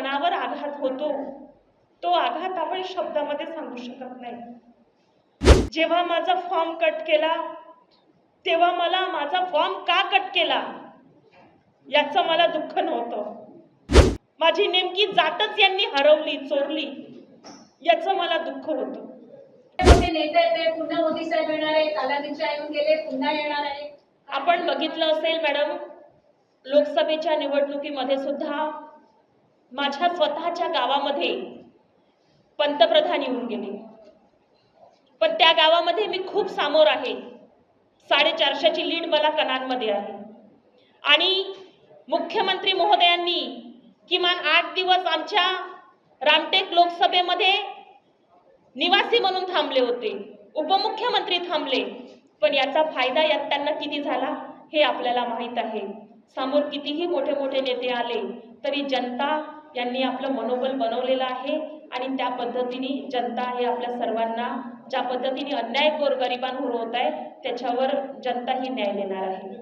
मनावर आघात होतो. तो आघात आपण शब्दामध्ये सांगू शकत नाही. जेव्हा माझा फॉर्म कट केला तेव्हा मला माझा फॉर्म का कट केला याचं मला दुःख नव्हतं. माझी नेमकी जातच यांनी हरवली चोरली याचं मला दुःख होतं. नेते पुन्हा मोदी साहेब येणार आहे काल अमित शहा येऊन गेले पुन्हा येणार आहे आपण बघितलं असेल मॅडम लोकसभेच्या निवडणुकीमध्ये सुद्धा माझ्या स्वतःच्या गावामध्ये पंतप्रधान येऊन गेले. पण त्या गावामध्ये मी खूप सामोर आहे. साडेचारशेची लीड मला कनानमध्ये आहे. आणि मुख्यमंत्री महोदयांनी किमान आठ दिवस आमच्या रामटेक लोकसभेमध्ये निवासी म्हणून थांबले होते. उपमुख्यमंत्री थांबले. पण याचा फायदा यात त्यांना किती झाला हे आपल्याला माहीत आहे. समोर कितीही मोठे मोठे नेते आले तरी जनता यांनी आपलं मनोबल बनवलेलं आहे आणि त्या पद्धतीने जनता हे आपल्या सर्वांना ज्या पद्धतीने अन्याय गोरगरिबांवर होत आहे त्याच्यावर जनता ही न्याय देणार आहे.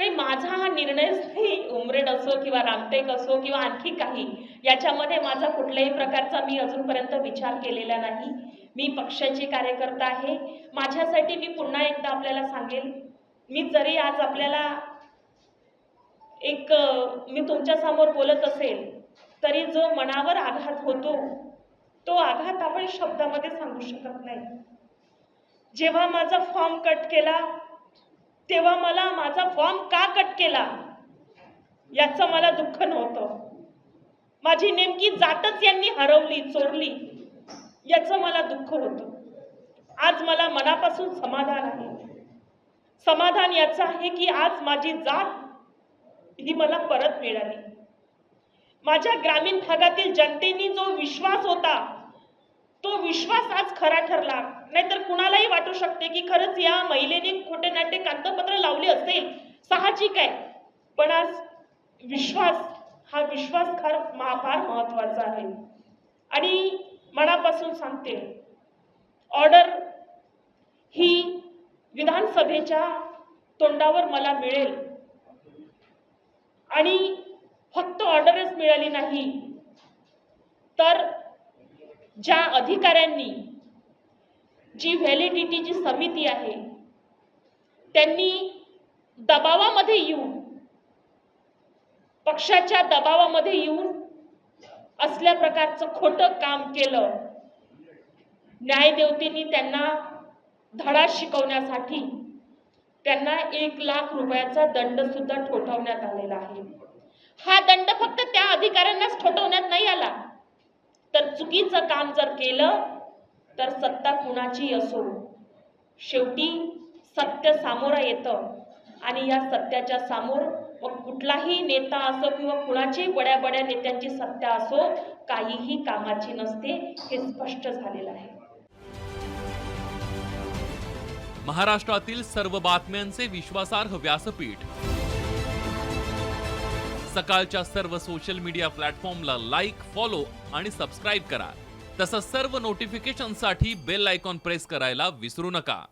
नाही माझा हा निर्णयच नाही उमरेड असो किंवा रामटेक असो किंवा आणखी काही. याच्यामध्ये माझा कुठल्याही प्रकारचा मी अजूनपर्यंत विचार केलेला नाही. मी पक्षाची कार्यकर्ता आहे. माझ्यासाठी मी पुन्हा एकदा आपल्याला सांगेल मी जरी आज आपल्याला एक मी तुमच्यासमोर बोलत असेल तरी जो मनावर आघात होतो तो आघात आपण शब्दामध्ये सांगू शकत नाही. जेव्हा माझा फॉर्म कट केला तेव्हा मला माझा फॉर्म का कट केला याचं मला दुःख नव्हतं. माझी नेमकी जातच यांनी हरवली चोरली. याचं मला दुःख होतं. आज मला मनापासून समाधान आहे. समाधान याचं आहे की आज माझी जात ही मला परत मिळाली. माझ्या ग्रामीण भागातील जनतेने जो विश्वास होता तो विश्वास आज खरा ठरला. नाहीतर कुणालाही वाटू शकते की खरंच या महिलेने खोटे नाट्य कागदपत्र लावले असेल. साहजिक आहे. पण आज विश्वास हा विश्वास खर फार महत्त्वाचा आहे. आणि मनापासून सांगते ऑर्डर ही विधानसभेच्या तोंडावर मला मिळेल. आणि फक्त ऑर्डरच मिळाली नाही तर ज्या अधिकाऱ्यांनी जी व्हॅलिडिटीची समिती आहे त्यांनी दबावामध्ये येऊन पक्षाच्या दबावामध्ये येऊन असल्या प्रकारचं खोटं काम केलं. न्यायदेवतेनी त्यांना धडा शिकवण्यासाठी त्यांना एक लाख रुपयाचा दंड सुद्धा ठोठावण्यात आलेला आहे. हा दंड फक्त त्या अधिकाऱ्यांनाच ठोठवण्यात नाही आला. तर चुकीचं काम जर केलं तर सत्ता कुणाची असो? शेवटी सत्य सामोरं येतं आणि या सत्याच्या समोर मग कुठलाही नेता असो किंवा कुणाची बड्या बड्या नेत्यांची सत्ता असो काहीही कामाची नसते हे स्पष्ट झालेलं आहे. महाराष्ट्रातील सर्व बातम्यांचे विश्वासार्ह व्यासपीठ. सकाळच्या सर्व सोशल मीडिया प्लॅटफॉर्मला लाईक फॉलो आणि सबस्क्राईब करा. तसंच सर्व नोटिफिकेशनसाठी बेल आयकॉन प्रेस करायला विसरू नका.